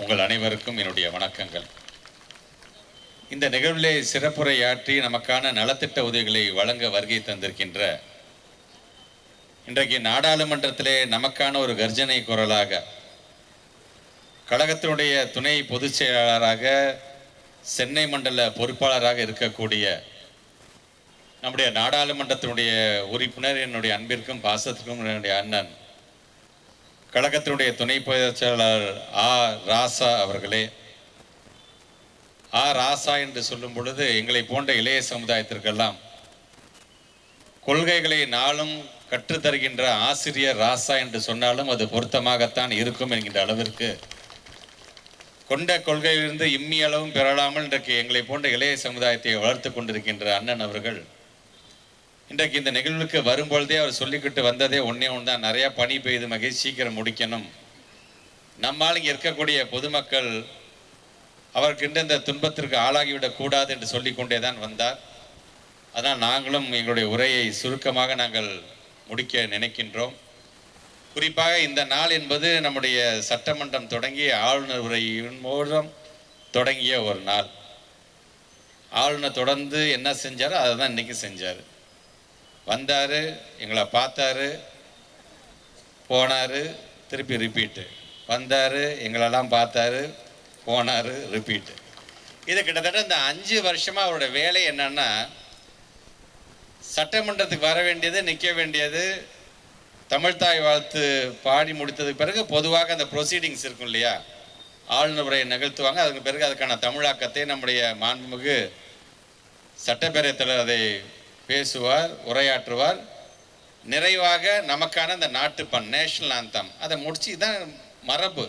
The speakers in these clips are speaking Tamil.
உங்கள் அனைவருக்கும் என்னுடைய வணக்கங்கள். இந்த நிகழ்விலே சிறப்புரையாற்றி நமக்கான நலத்திட்ட உதவிகளை வழங்க வருகை தந்திருக்கின்ற இன்றைக்கு நாடாளுமன்றத்திலே நமக்கான ஒரு கர்ஜனை குரலாக கழகத்தினுடைய துணை பொதுச் செயலாளராக சென்னை மண்டல பொறுப்பாளராக இருக்கக்கூடிய நம்முடைய நாடாளுமன்றத்தினுடைய உறுப்பினர் என்னுடைய அன்பிற்கும் பாசத்திற்கும் என்னுடைய அண்ணன் கழகத்தினுடைய துணை பொதுச் செயலாளர் ஆ ராசா அவர்களே ஆ ராசா என்று சொல்லும் பொழுது எங்களை போன்ற இளைய சமுதாயத்திற்கெல்லாம் கொள்கைகளை நாளும் கற்றுத்தருகின்ற ஆசிரியர் ராசா என்று சொன்னாலும் அது பொருத்தமாகத்தான் இருக்கும் என்கின்ற அளவிற்கு கொண்ட கொள்கையிலிருந்து இம்மி அளவும் பெறலாமல் இன்றைக்கு எங்களை போன்ற இளைய சமுதாயத்தை வளர்த்து கொண்டிருக்கின்ற அண்ணன் அவர்கள் இன்றைக்கு இந்த நிகழ்வுக்கு வரும்பொழுதே அவர் சொல்லிக்கிட்டு வந்ததே ஒன்றே ஒன்று தான் நிறையா பணி பெய்து மகிழ் சீக்கிரம் முடிக்கணும். நம்மால் இங்கே இருக்கக்கூடிய பொதுமக்கள் அவர்கிட்ட இந்த துன்பத்திற்கு ஆளாகிவிடக்கூடாது என்று சொல்லிக்கொண்டே தான் வந்தார். அதனால் நாங்களும் எங்களுடைய உரையை சுருக்கமாக நாங்கள் முடிக்க நினைக்கின்றோம். குறிப்பாக இந்த நாள் என்பது நம்முடைய சட்டமன்றம் தொடங்கிய ஆளுநர் உரையின் மூலம் தொடங்கிய ஒரு நாள். ஆளுநர் தொடர்ந்து என்ன செஞ்சாரோ அதை தான் இன்றைக்கி செஞ்சார். வந்தார் எங்களை பார்த்தாரு போனார் திருப்பி ரிப்பீட்டு வந்தார் எங்களெல்லாம் பார்த்தாரு போனார் ரிப்பீட்டு இது கிட்டத்தட்ட இந்த அஞ்சு வருஷமாக அவரோட வேலை என்னன்னா சட்டமன்றத்துக்கு வர வேண்டியது நிற்க வேண்டியது தமிழ்தாய் வாழ்த்து பாடி முடித்ததுக்கு பிறகு பொதுவாக அந்த ப்ரொசீடிங்ஸ் இருக்கும் இல்லையா? ஆளுநர் உரையை நிகழ்த்துவாங்க. அதுக்கு பிறகு அதுக்கான தமிழாக்கத்தை நம்முடைய மாண்புமிகு சட்டப்பேரவைத் தலைவர் அதை பேசுவார் உரையாற்றுவார். நிறைவாக நமக்கான இந்த நாட்டு பண் நேஷனல் ஆந்தம் அதை முடிச்சு தான் மரபு.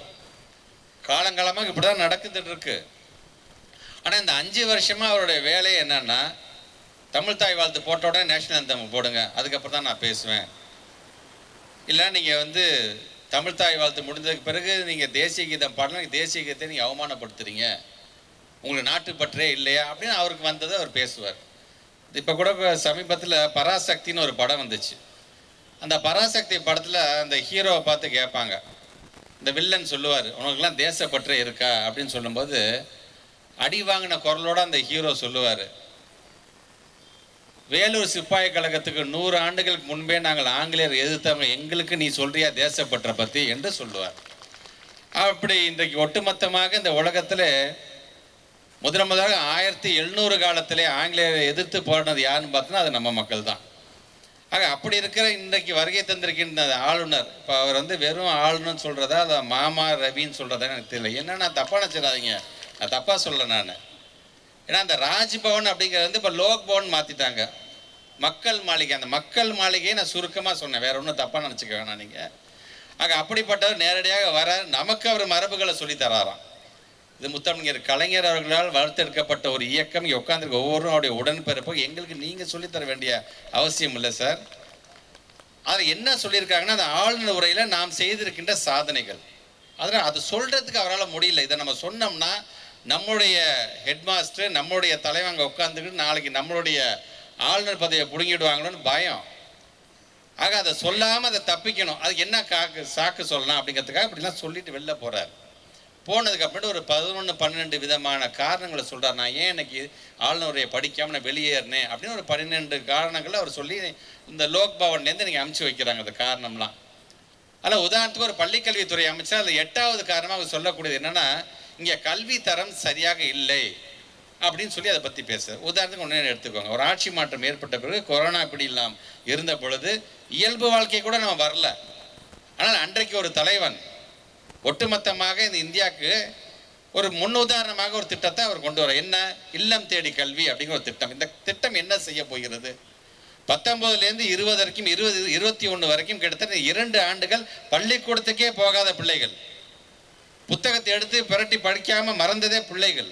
காலங்காலமாக இப்படி தான் நடக்குதுன்னு இருக்கு ஆனால் இந்த அஞ்சு வருஷமாக அவருடைய வேலை என்னன்னா தமிழ் தாய் வாழ்த்து போட்ட உடனே நேஷனல் ஆந்தம் போடுங்க. அதுக்கப்புறம் தான் நான் பேசுவேன். இல்லை நீங்கள் வந்து தமிழ் தாய் வாழ்த்து முடிஞ்சதுக்கு பிறகு நீங்கள் தேசிய கீதம் பாடலாம் தேசிய கீதத்தை நீங்கள் அவமானப்படுத்துறீங்க. உங்களுக்கு நாட்டுப்பற்றே இல்லையா அப்படின்னு அவருக்கு வந்ததை அவர் பேசுவார். இப்போ கூட சமீபத்தில் பராசக்தின்னு ஒரு படம் வந்துச்சு. அந்த பராசக்தி படத்தில் அந்த ஹீரோவை பார்த்து கேட்பாங்க. இந்த வில்லன் சொல்லுவார் உனக்குலாம் தேசப்பற்று இருக்கா? அப்படின்னு சொல்லும்போது அடி வாங்கின குரலோட அந்த ஹீரோ சொல்லுவார் வேலூர் சிப்பாய் கழகத்துக்கு நூறு ஆண்டுகளுக்கு முன்பே நாங்கள் ஆங்கிலேயர் எதிர்த்தவங்க எங்களுக்கு நீ சொல்றியா தேசப்பற்றை பற்றி என்று சொல்லுவார். அப்படி இன்றைக்கு ஒட்டுமொத்தமாக இந்த உலகத்தில் முதன் முதலாக ஆயிரத்தி எழுநூறு காலத்திலே ஆங்கிலேயரை எதிர்த்து போராடினது யாருன்னு பார்த்தோன்னா அது நம்ம மக்கள் தான். ஆக அப்படி இருக்கிற இன்றைக்கு வருகை தந்திருக்கின்ற ஆளுநர் இப்போ அவர் வந்து வெறும் ஆளுநர்னு சொல்கிறதா அதை மாமா ரவின்னு சொல்கிறதா எனக்கு தெரியல. என்ன நான் தப்பாக நினச்சிடாதீங்க. நான் தப்பாக சொல்ல நான். ஏன்னா அந்த ராஜ்பவன் அப்படிங்கிறது வந்து இப்போ லோக் பவன் மாற்றிட்டாங்க மக்கள் மாளிகை அந்த மக்கள் மாளிகையை நான் சுருக்கமாக சொன்னேன். வேற ஒன்றும் தப்பாக நினச்சிக்க வேணாம் நீங்கள் ஆக அப்படிப்பட்டவர் நேரடியாக வர நமக்கு அவர் மரபுகளை சொல்லி தராராம். இது முத்தமிழர் கலைஞர் அவர்களால் வளர்த்தெடுக்கப்பட்ட ஒரு இயக்கம். இங்கே உட்காந்துருக்க ஒவ்வொருவரும் அவருடைய உடன்பிறப்பு. எங்களுக்கு நீங்கள் சொல்லித்தர வேண்டிய அவசியம் இல்லை சார். அதில் என்ன சொல்லியிருக்காங்கன்னா அந்த ஆளுநர் உரையில் நாம் செய்திருக்கின்ற சாதனைகள். அதனால் அது சொல்கிறதுக்கு அவரால் முடியல. இதை நம்ம சொன்னோம்னா நம்முடைய ஹெட்மாஸ்டர் நம்மளுடைய தலைவன் அங்கே உட்காந்துக்கிட்டு நாளைக்கு நம்மளுடைய ஆளுநர் பதவியை பிடுங்கிடுவாங்களோன்னு பயம். ஆக அதை சொல்லாமல் அதை தப்பிக்கணும். அதுக்கு என்ன காக்கு சாக்கு சொல்லலாம் அப்படிங்கிறதுக்காக இப்படிலாம் சொல்லிட்டு வெளில போகிறார் போனதுக்கு அப்புறம் ஒரு பதினொன்று பன்னெண்டு விதமான காரணங்களை சொல்கிறார் நான் ஏன் எனக்கு ஆளுநரையை படிக்காமல் நான் வெளியேறினேன் அப்படின்னு ஒரு பன்னிரெண்டு காரணங்களை அவர் சொல்லி இந்த லோக் பவன்லேருந்து நீங்கள் அமுச்சு வைக்கிறாங்க அந்த காரணம்லாம். ஆனால் உதாரணத்துக்கு ஒரு பள்ளிக்கல்வித்துறை அமைச்சர் அதில் எட்டாவது காரணமாக அவர் சொல்லக்கூடியது என்னென்னா இங்கே கல்வி தரம் சரியாக இல்லை அப்படின்னு சொல்லி அதை பற்றி பேச உதாரணத்துக்கு ஒன்று எடுத்துக்கோங்க. ஒரு ஆட்சி மாற்றம் ஏற்பட்ட பிறகு கொரோனா இப்படி இல்லாமல் இருந்த பொழுது இயல்பு வாழ்க்கை கூட நம்ம வரல. ஆனால் அன்றைக்கு ஒரு தலைவன் ஒட்டுமொத்தமாக இந்த இந்தியாவுக்கு ஒரு முன்னுதாரணமாக ஒரு திட்டத்தை அவர் கொண்டு வர என்ன? இல்லம் தேடி கல்வி அப்படிங்கிற ஒரு திட்டம். இந்த திட்டம் என்ன செய்ய போகிறது? பத்தொன்பதுலேருந்து இருபது வரைக்கும் இருபது இருபத்தி ஒன்று வரைக்கும் கிட்டத்தட்ட இரண்டு ஆண்டுகள் பள்ளிக்கூடத்துக்கே போகாத பிள்ளைகள். புத்தகத்தை எடுத்து புரட்டி படிக்காமல் மறந்ததே பிள்ளைகள்.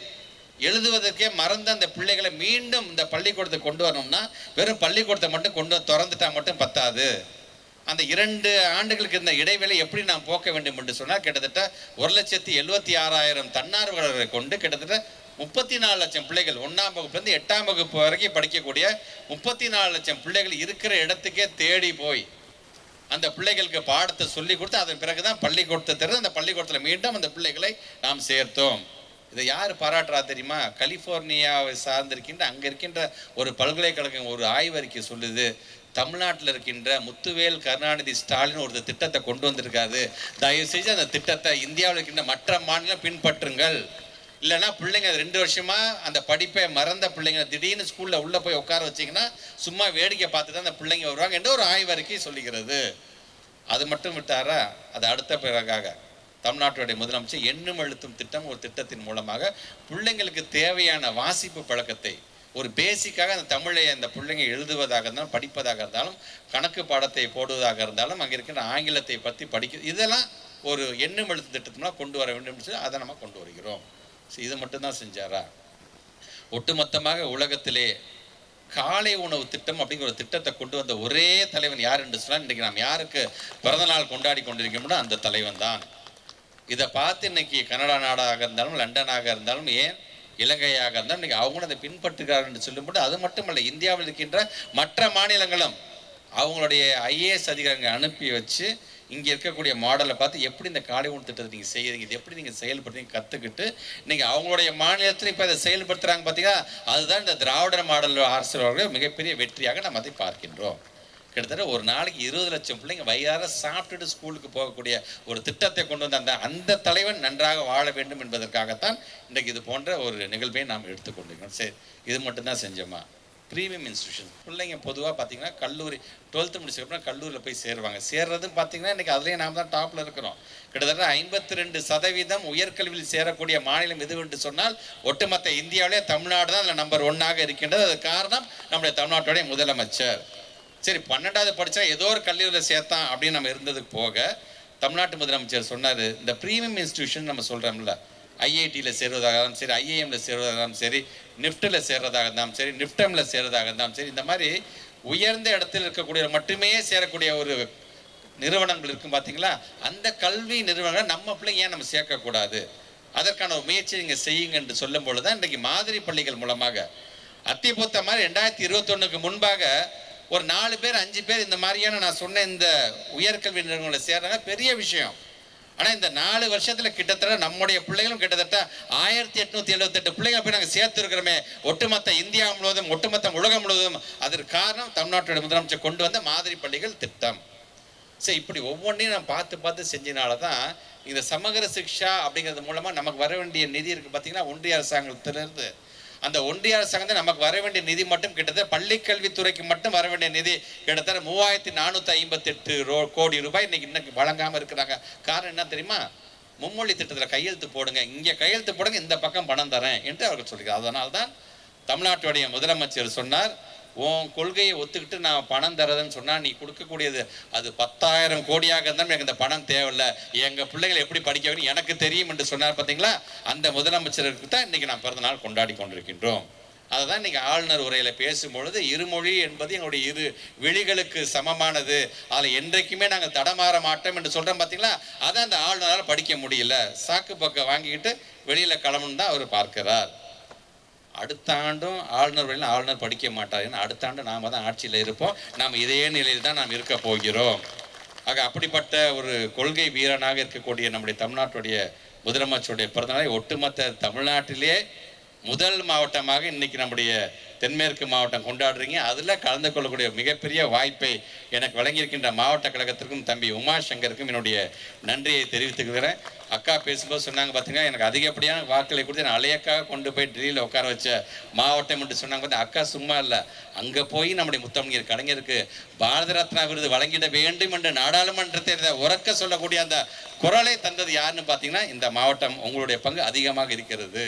எழுதுவதற்கே மறந்த அந்த பிள்ளைகளை மீண்டும் இந்த பள்ளிக்கூடத்தை கொண்டு வரணும்னா வெறும் பள்ளிக்கூடத்தை மட்டும் கொண்டு திறந்துட்டா மட்டும் பத்தாது. அந்த இரண்டு ஆண்டுகளுக்கு இருந்த இடைவேளை எப்படி நாம் போக்க வேண்டும் என்று சொன்னால் கிட்டத்தட்ட ஒரு லட்சத்தி எழுபத்தி ஆறாயிரம் தன்னார்வலர்களை கொண்டு கிட்டத்தட்ட முப்பத்தி நாலு லட்சம் பிள்ளைகள் ஒன்றாம் வகுப்புலேருந்து எட்டாம் வகுப்பு வரைக்கும் படிக்கக்கூடிய முப்பத்தி நாலு லட்சம் பிள்ளைகள் இருக்கிற இடத்துக்கே தேடி போய் அந்த பிள்ளைகளுக்கு பாடத்தை சொல்லி கொடுத்து அதன் பிறகு தான் பள்ளிக்கூடத்தை திறந்து அந்த பள்ளிக்கூடத்தில் மீண்டும் அந்த பிள்ளைகளை நாம் சேர்த்தோம். இதை யார் பாராட்டுறா தெரியுமா? கலிஃபோர்னியாவை சார்ந்திருக்கின்ற அங்கே இருக்கின்ற ஒரு பல்கலைக்கழகம் ஒரு ஆய்வறிக்கை சொல்லுது. தமிழ்நாட்டில் இருக்கின்ற முத்துவேல் கருணாநிதி ஸ்டாலின் ஒரு திட்டத்தை கொண்டு வந்திருக்காரு. தயவு செஞ்சு அந்த திட்டத்தை இந்தியாவில் இருக்கின்ற மற்ற மாநிலம் பின்பற்றுங்கள். இல்லைன்னா பிள்ளைங்க ரெண்டு வருஷமா அந்த படிப்பை மறந்த பிள்ளைங்க திடீர்னு ஸ்கூலில் உள்ளே போய் உட்கார வச்சிங்கன்னா சும்மா வேடிக்கை பார்த்து தான் அந்த பிள்ளைங்க வருவாங்க என்ற ஒரு ஆய்வறிக்கை சொல்லுகிறது. அது மட்டும் விட்டாரா? அது அடுத்த பிறகாக. தமிழ்நாட்டுடைய முதலமைச்சர் எண்ணும் எழுத்தும் திட்டம் ஒரு திட்டத்தின் மூலமாக பிள்ளைங்களுக்கு தேவையான வாசிப்பு பழக்கத்தை ஒரு பேசிக்காக அந்த தமிழை அந்த பிள்ளைங்க எழுதுவதாக இருந்தாலும் படிப்பதாக இருந்தாலும் கணக்கு பாடத்தை போடுவதாக இருந்தாலும் அங்கே இருக்கிற ஆங்கிலத்தை பற்றி படிக்க இதெல்லாம் ஒரு எண்ணும் எழுத்து திட்டத்தினா கொண்டு வர வேண்டும் அதை நம்ம கொண்டு வருகிறோம். ஸோ இது மட்டும்தான் செஞ்சாரா? ஒட்டுமொத்தமாக உலகத்திலே காலை உணவு திட்டம் அப்படிங்கிற ஒரு திட்டத்தை கொண்டு வந்த ஒரே தலைவன் யார் என்று சொன்னால் இன்றைக்கு நாம் யாருக்கு பிறந்த நாள் கொண்டாடி கொண்டிருக்கோம்னா அந்த தலைவன் தான் இதை பார்த்து இன்னைக்கு கனடா நாடாக இருந்தாலும் லண்டனாக இருந்தாலும் ஏன் இலங்கையாக இருந்தால் இன்றைக்கி அவங்களும் அதை பின்பற்றுகிறார்கள் என்று சொல்லும்போது அது மட்டுமல்ல இந்தியாவில் இருக்கின்ற மற்ற மாநிலங்களும் அவங்களுடைய ஐஏஎஸ் அதிகாரிங்க அனுப்பி வச்சு இங்கே இருக்கக்கூடிய மாடலை பார்த்து எப்படி இந்த காலை உணவு திட்டத்தை நீங்கள் செய்கிறீங்க இது எப்படி நீங்கள் செயல்படுறீங்க கற்றுக்கிட்டு நீங்கள் அவங்களுடைய மாநிலத்தில் இப்போ அதை செயல்படுத்துகிறாங்க பார்த்தீங்கன்னா அதுதான் இந்த திராவிட மாடல் அரசியலர்கள் மிகப்பெரிய வெற்றியாக நம்ம அதை பார்க்கின்றோம். கிட்டத்தட்ட ஒரு நாளைக்கு இருபது லட்சம் பிள்ளைங்க வயிறார சாப்பிட்டுட்டு ஸ்கூலுக்கு போகக்கூடிய ஒரு திட்டத்தை கொண்டு வந்த அந்த அந்த தலைவன் நன்றாக வாழ வேண்டும் என்பதற்காகத்தான் இன்றைக்கு இது போன்ற ஒரு நிகழ்வை நாம் எடுத்துக்கொண்டிருக்கோம் சரி இது மட்டும்தான் செஞ்சோமா? ப்ரீமியம் இன்ஸ்டியூஷன் பிள்ளைங்க பொதுவாக பார்த்தீங்கன்னா கல்லூரி டுவெல்த்து முடிச்சதுக்கப்புறம் கல்லூரியில் போய் சேருவாங்க. சேர்றதுன்னு பார்த்தீங்கன்னா இன்றைக்கி அதுலேயே நாம் தான் டாப்பில் இருக்கிறோம். கிட்டத்தட்ட ஐம்பத்தி ரெண்டு சதவீதம் உயர்கல்வியில் சேரக்கூடிய மாநிலம் எது என்று சொன்னால் ஒட்டுமொத்த இந்தியாவிலே தமிழ்நாடு தான் அதில் நம்பர் ஒன்னாக இருக்கின்றது. அது காரணம் நம்முடைய தமிழ்நாட்டுடைய முதலமைச்சர். சரி பன்னெண்டாவது படித்தா ஏதோ ஒரு கல்லூரியில் சேர்த்தான் அப்படின்னு நம்ம இருந்ததுக்கு போக தமிழ்நாட்டு முதலமைச்சர் சொன்னார் இந்த ப்ரீமியம் இன்ஸ்டியூஷன் நம்ம சொல்கிறோம்ல ஐஐடியில் சேர்வதாக இருந்தாலும் சரி ஐஏஎம்ல சேர்வதாக இருந்தாலும் சரி நிஃப்டில் சேர்றதாக இருந்தாலும் சரி நிஃப்டமில் சேர்றதாக இருந்தாலும் சரி இந்த மாதிரி உயர்ந்த இடத்தில் இருக்கக்கூடிய மட்டுமே சேரக்கூடிய ஒரு நிறுவனங்கள் இருக்கும் பார்த்தீங்களா அந்த கல்வி நிறுவனங்களை நம்ம பிள்ளைங்க ஏன் நம்ம சேர்க்கக்கூடாது? அதற்கான ஒரு முயற்சி நீங்கள் செய்யுங்க என்று சொல்லும் பொழுது தான் இன்றைக்கு மாதிரி பள்ளிகள் மூலமாக அத்திபுத்த மாதிரி ரெண்டாயிரத்தி இருபத்தொன்னுக்கு முன்பாக ஒரு நாலு பேர் அஞ்சு பேர் இந்த மாதிரியான நான் சொன்ன இந்த உயர்கல்வி நிறுவனங்களை சேர்றாங்க. பெரிய விஷயம். ஆனால் இந்த நாலு வருஷத்தில் கிட்டத்தட்ட நம்முடைய பிள்ளைகளும் கிட்டத்தட்ட ஆயிரத்தி எட்நூத்தி எழுபத்தெட்டு பிள்ளைங்க போய் நாங்கள் சேர்த்துருக்கிறோமே. ஒட்டுமொத்த இந்தியா முழுவதும் ஒட்டுமொத்த உலகம் முழுவதும். அதற்கு காரணம் தமிழ்நாட்டுடைய முதலமைச்சர் கொண்டு வந்த மாதிரி பள்ளிகள் திட்டம். சரி இப்படி ஒவ்வொன்றையும் நான் பார்த்து பார்த்து செஞ்சனால தான் இந்த சமகர சிக்ஷா அப்படிங்கிறது மூலமாக நமக்கு வர வேண்டிய நிதி இருக்குது பார்த்திங்கன்னா ஒன்றிய அரசாங்கத்திலிருந்து அந்த ஒன்றிய அரசாங்கம் நமக்கு வர வேண்டிய நிதி மட்டும் கிட்டத்தட்ட பள்ளிக்கல்வித்துறைக்கு மட்டும் வர வேண்டிய நிதி கிட்டத்தட்ட மூவாயிரத்தி நானூற்றி ஐம்பத்தெட்டு ரோ கோடி ரூபாய் இன்னைக்கு இன்னைக்கு வழங்காமல் இருக்கிறாங்க. காரணம் என்ன தெரியுமா? மும்மொழி திட்டத்தில் கையெழுத்து போடுங்க. இங்கே கையெழுத்து போடுங்க இந்த பக்கம் பணம் தரேன் என்று அவர்கள் சொல்கிறார். அதனால்தான் தமிழ்நாட்டுடைய முதலமைச்சர் சொன்னார் உன் கொள்கையை ஒத்துக்கிட்டு நான் பணம் தரதுன்னு சொன்னால் நீ கொடுக்கக்கூடியது அது பத்தாயிரம் கோடியாக இருந்தாலும் எனக்கு இந்த பணம் தேவையில்ல. எங்கள் பிள்ளைகளை எப்படி படிக்க வேணும் எனக்கு தெரியும் என்று சொன்னார் பார்த்தீங்களா? அந்த முதலமைச்சருக்கு தான் இன்றைக்கி நான் பிறந்தநாள் கொண்டாடி கொண்டிருக்கின்றோம். அதை தான் இன்னைக்கு ஆளுநர் உரையில் பேசும்பொழுது இருமொழி என்பது எங்களுடைய இரு விழிகளுக்கு சமமானது. அதில் என்றைக்குமே நாங்கள் தடமாற மாட்டோம் என்று சொல்கிறோம் பார்த்தீங்களா? அதை அந்த ஆளுநரால் படிக்க முடியல. சாக்கு பக்கம் வாங்கிக்கிட்டு வெளியில் கிளம்புன்னு தான் அவர் பார்க்கிறார். அடுத்த ஆண்டும் ஆளுநர் வழியில் ஆளுநர் படிக்க மாட்டார். ஏன்னா அடுத்த ஆண்டு நாம தான் ஆட்சியில் இருப்போம். நாம் இதே நிலையில் தான் நாம் இருக்க போகிறோம். ஆக அப்படிப்பட்ட ஒரு கொள்கை வீரனாக இருக்கக்கூடிய நம்முடைய தமிழ்நாட்டுடைய முதலமைச்சருடைய பிறந்தநாளை ஒட்டுமொத்த தமிழ்நாட்டிலே முதல் மாவட்டமாக இன்னைக்கு நம்முடைய தென்மேற்கு மாவட்டம் கொண்டாடுறீங்க. அதில் கலந்து கொள்ளக்கூடிய மிகப்பெரிய வாய்ப்பை எனக்கு வழங்கியிருக்கின்ற மாவட்ட கழகத்திற்கும் தம்பி உமாசங்கருக்கும் என்னுடைய நன்றியை தெரிவித்துக்கிறேன். அக்கா பேசும்போது சொன்னாங்க பார்த்தீங்கன்னா எனக்கு அதிகப்படியான வாக்களை கொடுத்து நான் அலையக்காக கொண்டு போய் டெல்லியில் உட்கார வச்ச மாவட்டம் என்று சொன்னாங்க. பார்த்தா அக்கா சும்மா இல்லை. அங்கே போய் நம்முடைய முத்தமிழர் கலைஞருக்கு பாரத ரத்னா விருது வழங்கிட வேண்டும் என்று நாடாளுமன்றத்தை உறக்க சொல்லக்கூடிய அந்த குரலை தந்தது யாருன்னு பார்த்தீங்கன்னா இந்த மாவட்டம் உங்களுடைய பங்கு அதிகமாக இருக்கிறது.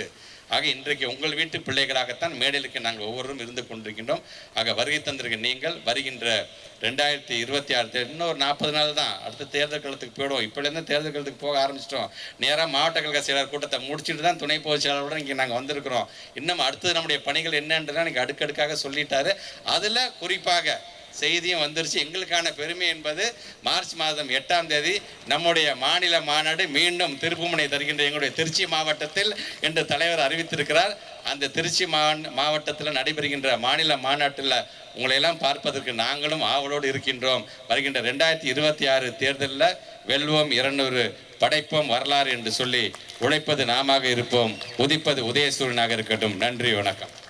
ஆக இன்றைக்கு உங்கள் வீட்டு பிள்ளைகளாகத்தான் மேடையிலுக்கு நாங்கள் ஒவ்வொருவரும் இருந்து கொண்டிருக்கின்றோம். ஆக வருகை தந்திருக்க நீங்கள் வருகின்ற ரெண்டாயிரத்தி இருபத்தி ஆறு இன்னொரு நாற்பது நாள் தான். அடுத்த தேர்தல் காலத்துக்கு போயிடும் இப்போலேருந்து தேர்தல் காலத்துக்கு போக ஆரம்பிச்சிட்டோம். நேராக மாவட்ட கழக செயலர் கூட்டத்தை முடிச்சுட்டு தான் துணை பொதுச் செயலாளரோட இங்கே நாங்கள் வந்திருக்கிறோம். இன்னும் அடுத்தது நம்முடைய பணிகள் என்னன்றதான் எனக்கு அடுக்கடுக்காக சொல்லிட்டாரு. அதில் குறிப்பாக செய்தியும் வந்துருச்சு. எங்களுக்கான பெருமை என்பது மார்ச் மாதம் எட்டாம் தேதி நம்முடைய மாநில மாநாடு மீண்டும் திருப்புமுனை தருகின்ற எங்களுடைய திருச்சி மாவட்டத்தில் என்று தலைவர் அறிவித்திருக்கிறார். அந்த திருச்சி மா மாவட்டத்தில் நடைபெறுகின்ற மாநில மாநாட்டில் உங்களை எல்லாம் பார்ப்பதற்கு நாங்களும் ஆவலோடு இருக்கின்றோம். வருகின்ற ரெண்டாயிரத்தி இருபத்தி ஆறு தேர்தலில் வெல்வோம் இருநூறு படைப்போம் வரலாறு என்று சொல்லி உழைப்பது நாமாக இருப்போம். உதிப்பது உதயசூரியனாக இருக்கட்டும். நன்றி வணக்கம்.